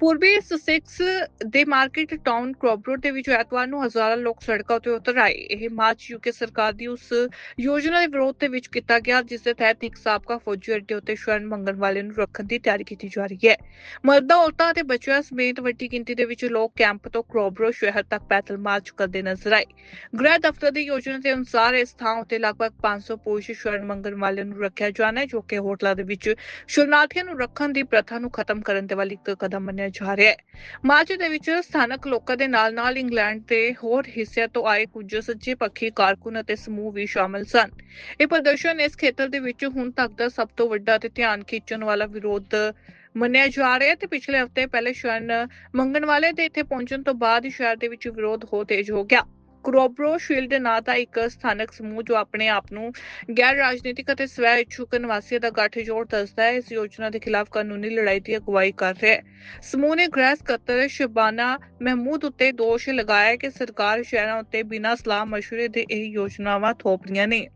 ਪੂਰਬੀ ਸਸੈਕਸ ਦੇ market town ਕ੍ਰੋਬਰੋ ਦੇ ਵਿੱਚ ਐਤਵਾਰ ਨੂੰ ਹਜ਼ਾਰਾਂ ਲੋਕ ਸੜਕਾਂ ਉੱਤੇ ਉਤਰ ਆਏ। ਇਹ ਮਾਰਚ ਯੂਕੇ ਸਰਕਾਰ ਦੀ ਉਸ ਯੋਜਨਾ ਦੇ ਵਿਰੋਧ ਦੇ ਵਿੱਚ ਕੀਤਾ ਗਿਆ, ਜਿਸ ਦੇ ਤਹਿਤ ਇੱਕ ਸਾਬਕਾ ਫੌਜੀ ਅੱਡੇ ਉੱਤੇ ਸ਼ਰਨ ਮੰਗਣ ਵਾਲੇ ਨੂੰ ਰੱਖਣ ਦੀ ਤਿਆਰੀ ਕੀਤੀ ਜਾ ਰਹੀ ਹੈ। ਮਰਦਾਂ, ਔਰਤਾਂ ਅਤੇ ਬੱਚਿਆਂ ਸਮੇਤ ਵੱਡੀ ਗਿਣਤੀ ਦੇ ਵਿੱਚ ਲੋਕ ਕੈਂਪ ਤੋਂ ਕ੍ਰੋਬਰੋ ਸ਼ਹਿਰ ਤੱਕ ਪੈਦਲ ਮਾਰਚ ਕਰਦੇ ਨਜ਼ਰ ਆਏ। ਗ੍ਰਹਿ ਦਫ਼ਤਰ ਦੀ ਯੋਜਨਾ ਦੇ ਅਨੁਸਾਰ ਇਸ ਥਾਂ ਉੱਤੇ ਲਗਭਗ 500 ਪੁਰਸ਼ ਸ਼ਰਨ ਮੰਗਣ ਵਾਲਿਆਂ ਨੂੰ ਰੱਖਿਆ ਜਾਣਾ ਹੈ, ਜੋ ਕਿ ਹੋਟਲਾਂ ਦੇ ਵਿੱਚ ਸ਼ਰਨਾਰਥੀਆਂ ਨੂੰ ਰੱਖਣ ਦੀ ਪ੍ਰਥਾ ਨੂੰ ਖਤਮ ਕਰਨ ਦੇ ਵੱਲ ਇੱਕ ਕਦਮ ਮੰਨਿਆ ਜਾ ਰਿਹਾ ਹੈ। ਮਾਰਚ ਦੇ ਵਿੱਚ ਸਥਾਨਕ ਲੋਕਾਂ ਦੇ ਨਾਲ-ਨਾਲ ਇੰਗਲੈਂਡ ਦੇ ਹੋਰ ਹਿੱਸਿਆਂ ਤੋਂ ਆਏ ਕੁਝ ਸੱਜੇ ਪੱਖੀ ਕਾਰਕੁਨ ਅਤੇ ਸਮੂਹ ਵੀ ਸ਼ਾਮਲ ਸਨ। ਇਹ ਪ੍ਰਦਰਸ਼ਨ ਇਸ ਖੇਤਰ ਦੇ ਵਿੱਚ ਹੁਣ ਤੱਕ ਦਾ ਸਭ ਤੋਂ ਵੱਡਾ ਤੇ ਧਿਆਨ ਖਿੱਚਣ ਵਾਲਾ ਵਿਰੋਧ ਮੰਨਿਆ ਜਾ ਰਿਹਾ ਤੇ ਪਿਛਲੇ ਹਫ਼ਤੇ ਪਹਿਲੇ ਸ਼ਰਨ ਮੰਗਣ ਵਾਲੇ ਦੇ ਇੱਥੇ ਪਹੁੰਚਣ ਤੋਂ ਬਾਅਦ ਸ਼ਹਿਰ ਦੇ ਵਿੱਚ ਵਿਰੋਧ ਹੋ ਤੇਜ਼ ਹੋ ਗਿਆ। ਕ੍ਰੋਬਰੋ ਸ਼ੀਲਡ ਨਾਂ ਦਾ ਇੱਕ ਸਥਾਨਕ ਸਮੂਹ ਜੋ ਆਪਣੇ ਆਪ ਨੂੰ ਗੈਰ ਰਾਜਨੀਤਿਕ ਅਤੇ ਸਵੈ ਇੱਛੁਕ ਨਿਵਾਸੀਆਂ ਦਾ ਗੱਠਜੋੜ ਦੱਸਦਾ ਹੈ, ਇਸ ਯੋਜਨਾ ਦੇ ਖਿਲਾਫ ਕਾਨੂੰਨੀ ਲੜਾਈ ਦੀ ਅਗਵਾਈ ਕਰ ਰਿਹਾ ਹੈ। ਸਮੂਹ ਨੇ ਗ੍ਰਹਿ ਸਕੱਤਰ ਸ਼ਬਾਨਾ, ਮਹਿਮੂਦ ਉੱਤੇ ਦੋਸ਼ ਲਗਾਇਆ ਕਿ ਸਰਕਾਰ ਸ਼ਹਿਰਾਂ ਉੱਤੇ ਬਿਨਾਂ ਸਲਾਹ ਮਸ਼ਵਰੇ ਦੇ ਇਹ ਯੋਜਨਾਵਾਂ ਥੋਪ ਰਹੀਆਂ ਨੇ।